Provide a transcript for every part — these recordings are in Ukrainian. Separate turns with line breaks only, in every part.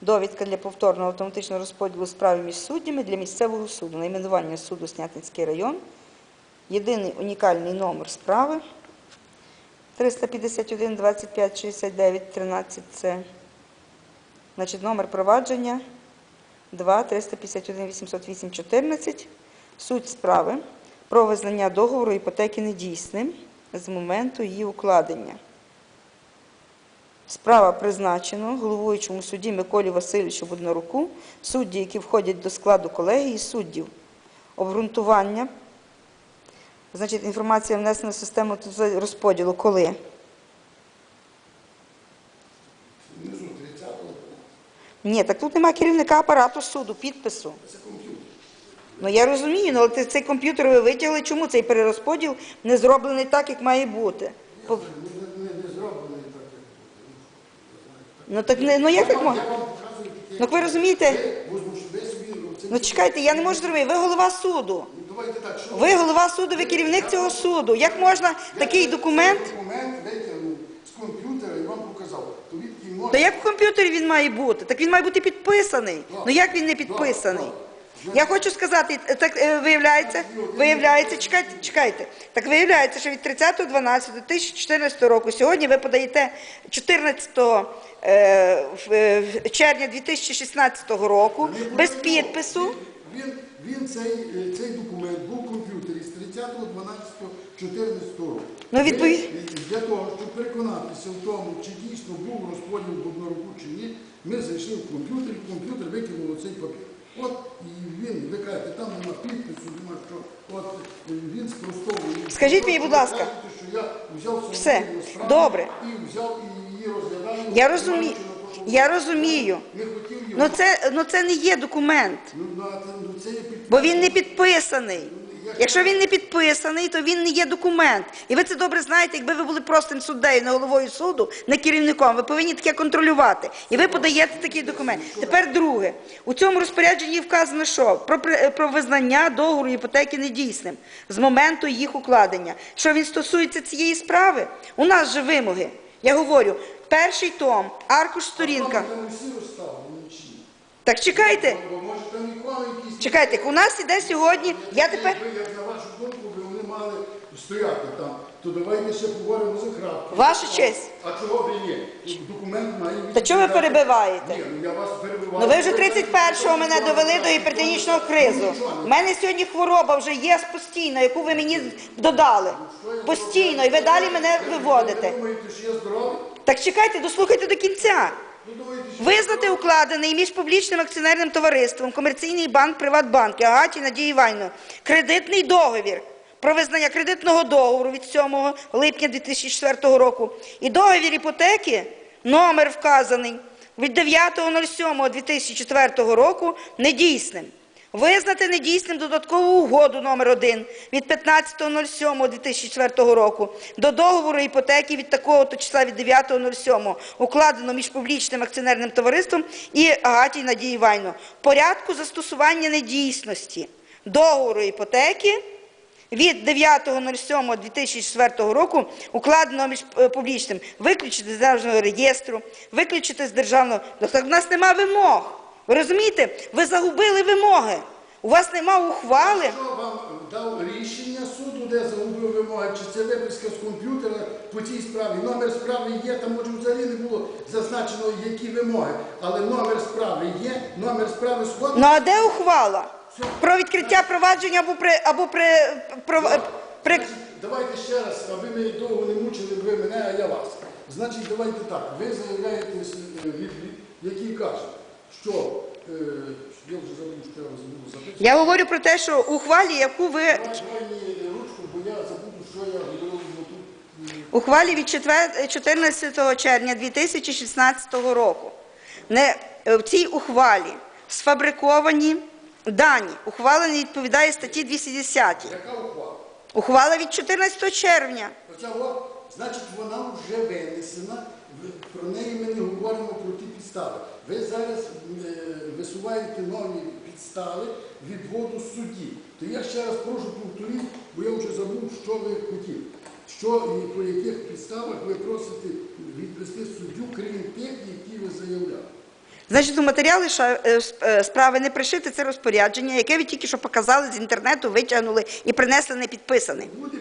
Довідка для повторного автоматичного розподілу справи між суддями для місцевого суду. Найменування суду Снятинський район. Єдиний унікальний номер справи 351 25 69 13 це значить, номер провадження 2 351 808 14. Суть справи про визнання договору іпотеки недійсним з моменту її укладення. Справа призначено головуючому судді Миколі Васильовичу Буднаруку, судді, які входять до складу колегії суддів. Обґрунтування. Значить, інформація внесена в систему розподілу. Коли? Ні, так тут немає керівника апарату суду, підпису.
Це комп'ютер.
Ну я розумію, ну, але цей комп'ютер ви витягли. Чому цей перерозподіл не зроблений так, як має бути? По-
Не, не, не зроблений так, як
Ну так не ну як так можна? Ну ви розумієте? Ну чекайте, я не можу зробити. Ви голова суду. Ви голова суду, ви керівник цього суду. Як можна такий документ?
Документ витягнув з комп'ютера і вам показав.
Та як в комп'ютері він має бути? Так він має бути підписаний. Ну як він не підписаний? Я хочу сказати, так е, виявляється, виявляється, чекайте, чекайте. Так виявляється, що від 30.12.2014 року сьогодні ви подаєте 14 е, в- е, в червня 2016 року без підпису.
Він, він цей, е, цей документ був в комп'ютері з 30.12.14 року.
Ну, відповідь-
Для того, щоб переконатися в тому, чи дійсно був розподіл в одноруку чи ні, ми зайшли в комп'ютер, і комп'ютер викинув цей папір. От і він, ви кажете, там нема підпису, нема що. От е, він спростовує.
Скажіть мені, будь ласка.
Кажете, що я взяв
Все.
справу
Добре.
і взяв і її розглядаю.
Я розумію. Я розумію.
Не хотів його.
Ну це, ну це не є документ.
Ну, на- ну, це є підтвердження.
Бо він не підписаний. Якщо він не підписаний, то він не є документ. І ви це добре знаєте, якби ви були простим суддею, не головою суду, не керівником, ви повинні таке контролювати. І ви подаєте такий документ. Тепер друге. У цьому розпорядженні вказано, що про, про визнання договору іпотеки недійсним з моменту їх укладення. Що він стосується цієї справи? У нас же вимоги. Я говорю, перший том, аркуш сторінка. Так чекайте, чекайте, у нас іде сьогодні. Я тепер.
Як на вашу думку, би вони мали стояти там, то давайте ще поговоримо за крапку.
Ваша честь.
А чого ви ні? Документ має...
Та чого ви перебиваєте?
Ні, ну я вас перебиваю.
Ну ви вже 31-го мене довели до гіпертонічного кризу. У мене сьогодні хвороба вже є постійно, яку ви мені додали. Постійно, і ви далі мене виводите.
Ви думаєте, що я здоровий?
Так чекайте, дослухайте до кінця. Визнати укладений між публічним акціонерним товариством комерційний банк Приватбанк Агаті Надії Іванівною кредитний договір про визнання кредитного договору від 7 липня 2004 року і договір іпотеки, номер вказаний від 9.07.2004 року недійсним. Визнати недійсним додаткову угоду номер 1 від 15.07.2004 року до договору іпотеки від такого то числа від 9.07 укладено між публічним акціонерним товариством і Агатій Надії Іванівною. В порядку застосування недійсності договору іпотеки від 9.07.2004 року укладено між е, публічним виключити з державного реєстру, виключити з державного. Так в нас нема вимог. Ви розумієте? Ви загубили вимоги. У вас нема ухвали.
Хто вам дав рішення суду, де загубив вимоги, чи це виписка з комп'ютера по цій справі? Номер справи є, там може взагалі не було зазначено, які вимоги. Але номер справи є, номер справи сходить.
Ну а де ухвала? Про відкриття провадження або при або при, про, при...
Значить, давайте ще раз, аби ми довго не мучили ви мене, а я вас. Значить, давайте так. Ви заявляєте, е, який каже, що е, я вже забув, що я забув запитати.
Я говорю про те, що ухвалі, яку ви
ручку, бо я забуду, що я говорив тут.
ухвалі від 14 червня 2016 року. Не, е, в цій ухвалі сфабриковані дані. Ухвала не відповідає статті 210.
Яка ухвала?
Ухвала від 14 червня.
От, значить, вона вже винесена, про неї ми не говоримо про ті підстави. Ви зараз е, висуваєте нові підстави відводу судді. То я ще раз прошу повторіть, бо я вже забув, що ви хотіли. Що і по яких підставах ви просите відвести суддю, крім тих, які ви заявляли.
Значить, у матеріали е, е, справи не пришите це розпорядження, яке ви тільки що показали з інтернету, витягнули і принесли не підписане.
Буде.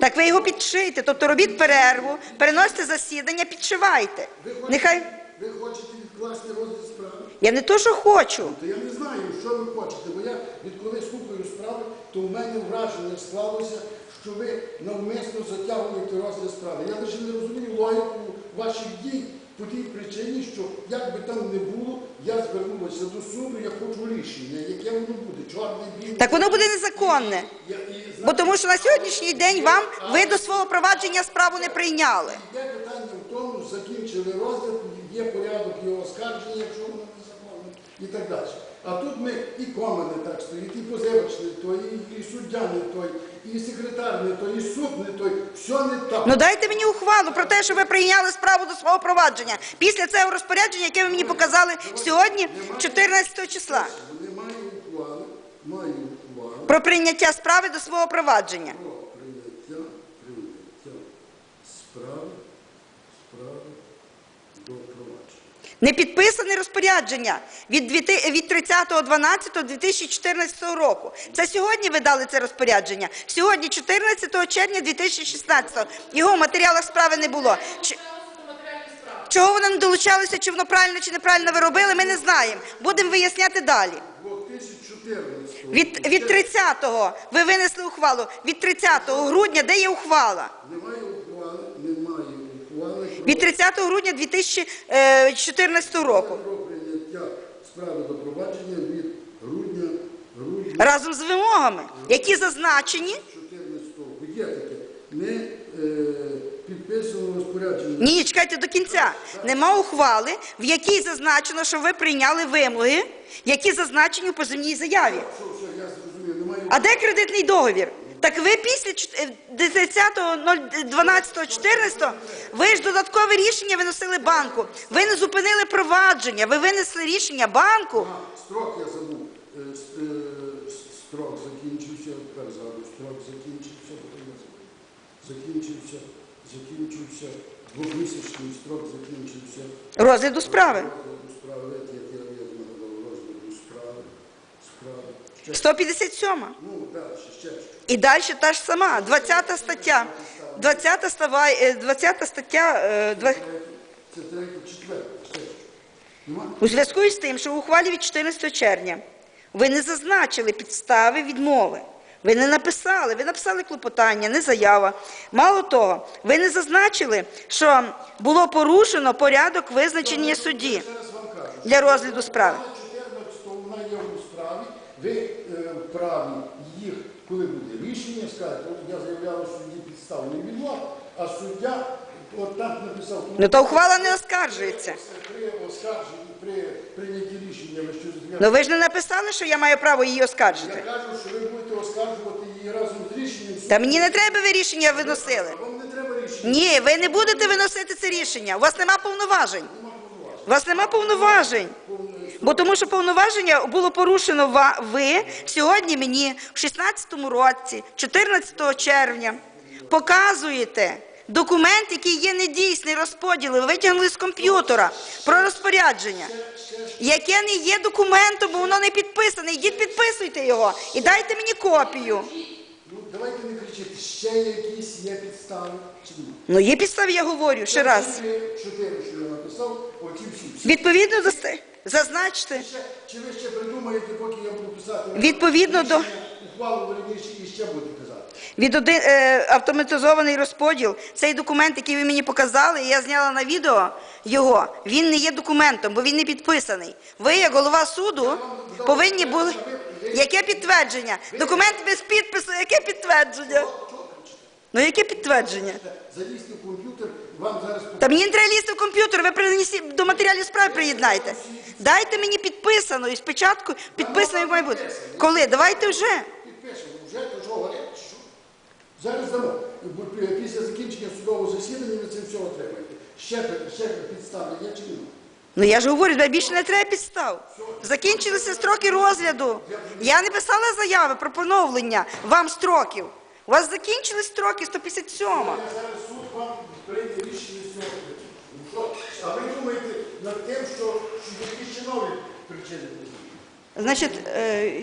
Так ви його підшийте, тобто робіть перерву, переносите засідання, підшивайте.
Ви хочете,
Нехай
ви хочете відкласти розгляд справи?
я не то, що хочу.
То я не знаю, що ви хочете, бо я відколи слухаю справи, то в мене враження склалося, що ви навмисно затягуєте розгляд справи. Я лише не розумію логіку ваших дій по тій причині, що як би там не було, я звернувся до суду, я хочу рішення, яке воно буде, чорне біле.
Так воно буде незаконне.
Я- і,
Бо тому що на сьогоднішній день вам ви до свого провадження справу не прийняли.
Є питання в тому, закінчили розгляд, є порядок його оскарження, якщо воно незаконне, і так далі. А тут ми і кома не так стоїть, і позивач не той, і, і суддя не той, і секретар не той, і суд не той. Все не так.
Ну дайте мені ухвалу про те, що ви прийняли справу до свого провадження. Після цього розпорядження, яке ви мені показали сьогодні, 14 числа,
Немає ухвали, маю ухвалу
про прийняття справи до свого провадження.
про прийняття, прийняття справи, справи до провадження.
Не підписане розпорядження від, дві- від 30.12.2014 року. Це сьогодні ви дали це розпорядження. Сьогодні 14 червня 2016. Його в матеріалах справи не було. Чи- Чого воно не долучалося, чи воно правильно, чи неправильно ви робили, ми не знаємо. Будемо виясняти далі. Від, від 30-го ви винесли ухвалу. Від 30 грудня, де є ухвала?
Немає
Від 30 грудня 2014 року.
про справи до від грудня, грудня
Разом з вимогами, які зазначені.
14-го. Є таке. Не е, розпорядження.
Ні, чекайте до кінця. Нема ухвали, в якій зазначено, що ви прийняли вимоги, які зазначені у позивній заяві. А де кредитний договір? Так ви після чот- е, 10.12.14 ви ж додаткове рішення виносили банку. Ви не зупинили провадження, ви винесли рішення банку.
Строк я забув. Е, е, Строк закінчився, тепер згадую, строк закінчився, закінчився, закінчився, двомісячний строк закінчився.
Розгляду справи.
Розгляду справи, як я, я, я нагадав, розгляду справи, справи. Ще,
157.
ну.
І далі та ж сама, 20 стаття. 20 става, е, 20 стаття, е, два-
Третє, Це третє, четверте, ще що. Нема?
у зв'язку із тим, що в ухвалі від 14 червня ви не зазначили підстави відмови. Ви не написали, ви написали клопотання, не заява. Мало того, ви не зазначили, що було порушено порядок визначення судді для розгляду справи.
14 вона є у справі, ви е, вправі їх, коли буде рішення, скажете, я заявляв що судді підставний відмов, а суддя от так написав. тому
Ну то ухвала не оскаржується.
При оскарженні, при прийнятті рішення, ви що
Ну ви ж не написали, що я маю право її
Я
оскаржити.
кажу, що ви будете оскаржувати її разом з рішенням суду.
Та мені не треба ви рішення виносили.
Вам не треба рішення.
Ні, ви не будете виносити це рішення. У вас нема повноважень. Вас нема повноважень. Бо тому що повноваження було порушено ви сьогодні мені в 16-му році, 14 червня, показуєте документ, який є недійсний розподіл, ви витягнули з комп'ютера про розпорядження, яке не є документом, бо воно не підписане. Йдіть підписуйте його і дайте мені копію.
Ну, давайте не кричити, ще якісь є підстави чи ні?
Ну є підстави, я говорю ще раз.
Чотири, що я написав, оті всі. всі.
Відповідно до ст- зазначте.
Ще, чи ви ще придумаєте, поки я буду писати
Відповідно до-
рішення, ухвалу верніше і ще будете казати?
Від один е, автоматизований розподіл, цей документ, який ви мені показали, і я зняла на відео його, він не є документом, бо він не підписаний. Ви, як голова суду, повинні були. Яке підтвердження? Документ без підпису, яке підтвердження? Ну яке підтвердження?
Залізьте в комп'ютер, вам зараз
Та мені не треба лізти в комп'ютер, ви принесіть до матеріалів справи приєднайте. Дайте мені підписано і спочатку підписано як має бути. Коли? Давайте вже.
підпишемо. Вже то говорять, що? Зараз дамо. Після закінчення судового засідання ви це все отримаєте. Ще, ще підстави чи ні?
Ну я ж говорю, більше не треба підстав. Закінчилися строки розгляду. Я не писала заяви про поновлення вам строків. У вас закінчились строки 157.
Я зараз суд вам прийде рішення з цього. Ну? А ви думаєте, над тим, що які ще причини.
Значить, е,